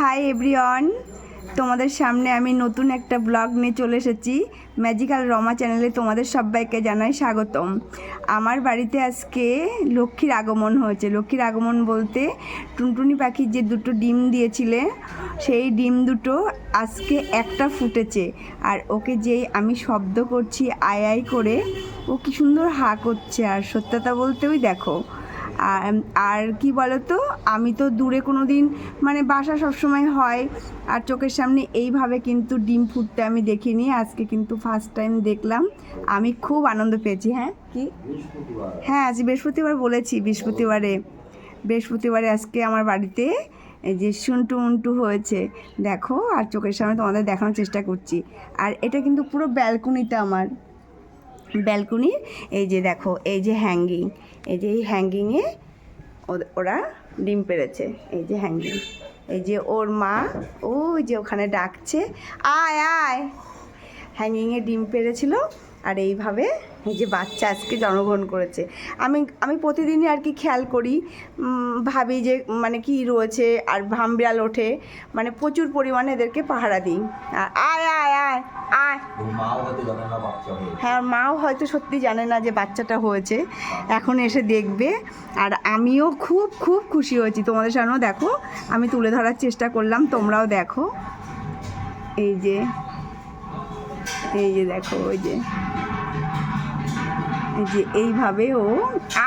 Hi everyone তোমাদের সামনে আমি নতুন একটা ব্লগ নিয়ে চলে এসেছি। ম্যাজিক্যাল রমা চ্যানেলে তোমাদের সবাইকে জানাই স্বাগতম। আমার বাড়িতে আজকে লক্ষ্মীর আগমন হয়েছে। লক্ষ্মীর আগমন বলতে টুনটুনি পাখির যে দুটো ডিম দিয়েছিলে, সেই ডিম দুটো আজকে একটা ফুটেছে। আর ওকে যেই আমি শব্দ করছি আয় আয় করে, ও কি সুন্দর হা করছে। আর সত্যতা বলতে ওই দেখো আর কি বলতো, আমি তো দূরে কোনো দিন মানে বাসা সবসময় হয়, আর চোখের সামনে এইভাবে কিন্তু ডিম ফুটতে আমি দেখিনি, আজকে কিন্তু ফার্স্ট টাইম দেখলাম, আমি খুব আনন্দ পেয়েছি হ্যাঁ? কি? হ্যাঁ আজ বৃহস্পতিবার বলেছি, বৃহস্পতিবারে বৃহস্পতিবারে আজকে আমার বাড়িতে এই যে শুনটু মুন্টু হয়েছে, দেখো, আর চোখের সামনে তোমাদের দেখানোর চেষ্টা করছি, আর এটা কিন্তু পুরো ব্যালকনিতে আমার। ব্যালকনির এই যে দেখো, এই যে হ্যাঙ্গিং এই যে এই হ্যাঙ্গিংয়ে ওরা ডিম পেরেছে এই যে হ্যাঙ্গিং এই যে ওর মা, ওই যে ওখানে ডাকছে, আয় আয় হ্যাঙ্গিংয়ে ডিম পেড়েছিল আর এইভাবে এই যে বাচ্চা আজকে জন্মগ্রহণ করেছে। আমি আমি প্রতিদিনই আর কি খেয়াল করি ভাবি যে মানে কি রয়েছে আর ভামবিড়াল ওঠে মানে প্রচুর পরিমাণে এদেরকে পাহারা দিই। আর আয় আয় আয় আয়। হয়ে মাও হয়তো সত্যি জানে না যে বাচ্চাটা হয়েছে। এখন এসে দেখবে। আর আমিও খুব খুব খুশি হয়েছি। তোমাদের সামনেও দেখো আমি তুলে ধরার চেষ্টা করলাম তোমরাও দেখো। এই যে এই যে দেখো ওই যে। যে এইভাবে ও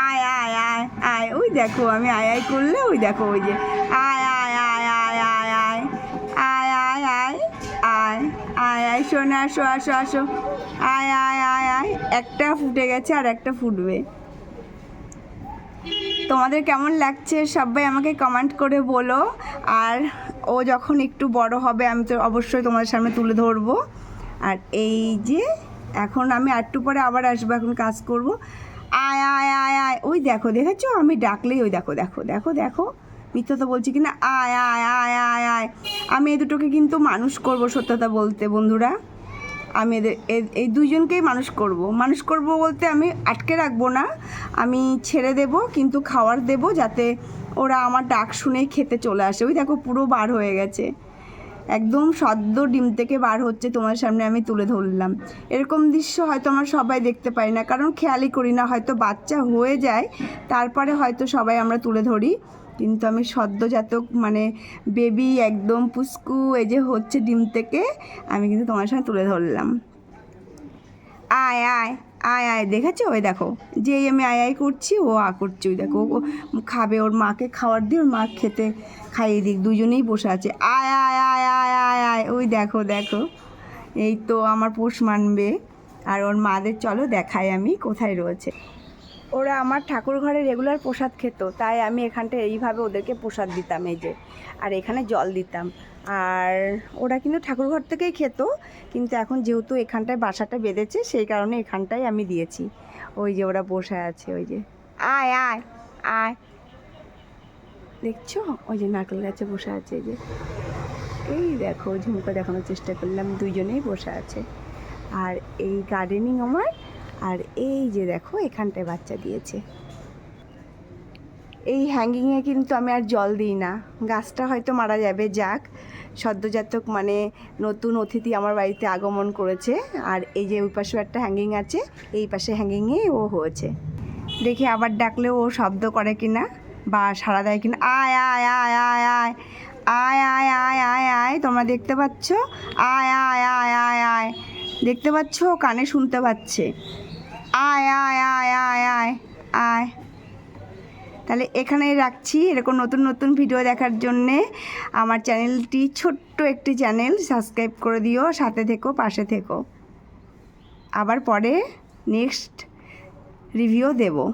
আয় আয় আয় আয় ওই দেখো আমি আয় আয় করলে ওই দেখো ওই যে আয় আয় আয় আয় আয় আয় আয় আয় আয় আয় আয় আয় শোনে আসো আসো আসো আয় আয় আয় আয় একটা ফুটে গেছে আর একটা ফুটবে তোমাদের কেমন লাগছে সবাই আমাকে কমেন্ট করে বলো আর ও যখন একটু বড় হবে আমি তো অবশ্যই তোমাদের সামনে তুলে ধরবো আর এই যে এখন আমি আটটু পরে আবার আসব, এখন কাজ করব। আয় আয় আয় আয়, ওই দেখো, দেখেছ? আমি ডাকলেই ওই দেখো দেখো দেখো দেখো। মিথ্যা তো বলছি কিনা? আয় আয় আয় আয় আয়। আমি এই দুটোকে কিন্তু মানুষ করব সত্যতা বলতে, বন্ধুরা। আমি এদের এই দুইজনকেই মানুষ করব। মানুষ করব বলতে আমি আটকে রাখব না। আমি ছেড়ে দেব, কিন্তু খাবার দেব যাতে ওরা আমার ডাক শুনেই খেতে চলে আসে। ওই দেখো, পুরো বার হয়ে গেছে। একদম সদ্য ডিম থেকে বার হচ্ছে তোমার সামনে আমি তুলে ধরলাম। এরকম দৃশ্য হয়তো আমরা সবাই দেখতে পাই না, কারণ খেয়ালই করি না, হয়তো বাচ্চা হয়ে যায়, তারপরে হয়তো সবাই আমরা তুলে ধরি। কিন্তু আমি সদ্যজাতক মানে বেবি একদম পুস্কু এই যে হচ্ছে ডিম থেকে, আমি কিন্তু তোমার সামনে তুলে ধরলাম। আয় আয় আয় আয়, দেখেছ? ওই দেখো, যেই আমি আয় আয় করছি, ও আ করছে, ওই দেখো, ও খাবে, ওর মাকে খাবার দিয়ে ওর মা খেতে খাইয়ে দিক, দুজনেই বসে আছে। আয় আয় আয় আয় ওই দেখো দেখো। এই তো আমার পোষ মানবে। আর ওর মাদের চলো দেখাই আমি কোথায় রয়েছে। ওরা আমার ঠাকুর ঘরে রেগুলার প্রসাদ খেত, তাই আমি এখানটা এইভাবে ওদেরকে প্রসাদ দিতাম এই যে। আর এখানে জল দিতাম। আর ওরা কিন্তু ঠাকুর ঘর থেকেই খেত, কিন্তু এখন যেহেতু এখানটায় বাসাটা বেঁধেছে, সেই কারণে এখানটায় আমি দিয়েছি। ওই যে ওরা বসে আছে, ওই যে। আয় আয় আয়। দেখছ? ওই যে নারকেল গাছে বসে আছে, এই যে। এই দেখো ঝুমকা দেখানোর চেষ্টা করলাম, দুইজনেই বসে আছে। আর এই গার্ডেনিং আমার, আর এই যে দেখো এখানটায় বাচ্চা দিয়েছে। এই হ্যাঙ্গিংয়ে কিন্তু আমি আর জল দিই না। গাছটা হয়তো মারা যাবে, যাক। সদ্যজাতক মানে নতুন অতিথি আমার বাড়িতে আগমন করেছে। আর এই যে ওই পাশেও একটা হ্যাঙ্গিং আছে, এই পাশে হ্যাঙ্গিংয়ে ও হয়েছে। দেখি আবার ডাকলে ও শব্দ করে কিনা বা সাড়া দেয় কিনা। আয় আয় আয় আয় আয় আয় আয় আয় আয় আয়, তোমরা দেখতে পাচ্ছ? আয় আয় আয় আয় আয়। দেখতে পাচ্ছ? কানে শুনতে পাচ্ছে। আয় আয় আয় আয় আয় আয়। তাহলে এখানেই রাখছি এরকম নতুন নতুন ভিডিও দেখার জন্যে। আমার চ্যানেলটি ছোট্ট একটি চ্যানেল সাবস্ক্রাইব করে দিও, সাথে থেকো, পাশে থেকো। আবার পরে নেক্সট রিভিউ দেবো।